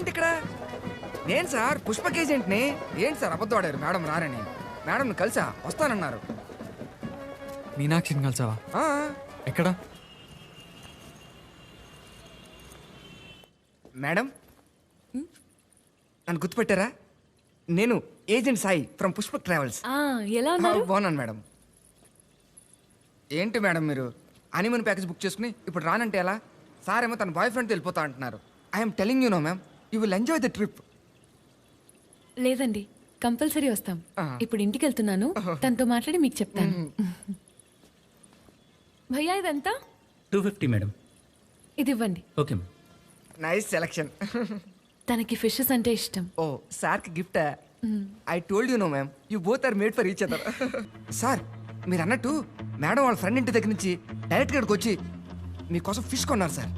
మీరేంటి ఇక్కడ? నేను సార్? పుష్పక్ ఏజెంట్ని ఏంటి సార్ అబద్ధం ఆడారు మేడం రారని. మేడం కలిసా? వస్తానన్నారు. మీనాక్షిని కలిసావా? ఆ, ఎక్కడ? మేడం? నన్ను గుర్తుపెట్టారా? నేను agent Sai from Pushpak travels. ఆ, ఎలా ఉన్నారు? బాగున్నాను మేడం. ఏంటి మేడం మీరు? అనిమన్ ప్యాకేజ్ బుక్ చేసుకుని ఇప్పుడు రానంటే ఎలా? సార్ ఏమో తన బాయ్ ఫ్రెండ్తో వెళ్ళిపోతా అంటున్నారు. I'm telling you no ma'am you will enjoy the trip లేదండి కంపల్సరీ వస్తాం. ఇప్పుడు ఇంటికి వెళ్తున్నాను తనతో మాట్లాడి మీకు చెప్తాను. భయ్యా ఇదంతా? Two fifty madam. ఇది ఇవ్వండి. ఓకే నైస్ సెలక్షన్ తనకి ఫిషెస్ అంటే ఇష్టం. ఓ సార్కి gift. I told you no ma'am you both are made for each other sir మీరు అన్నట్టు మేడం వాళ్ళ ఫ్రెండ్ ఇంటి దగ్గర నుంచి డైరెక్ట్గా ఇక్కడికి వచ్చి మీకోసం ఫిష్ కొన్నారు సార్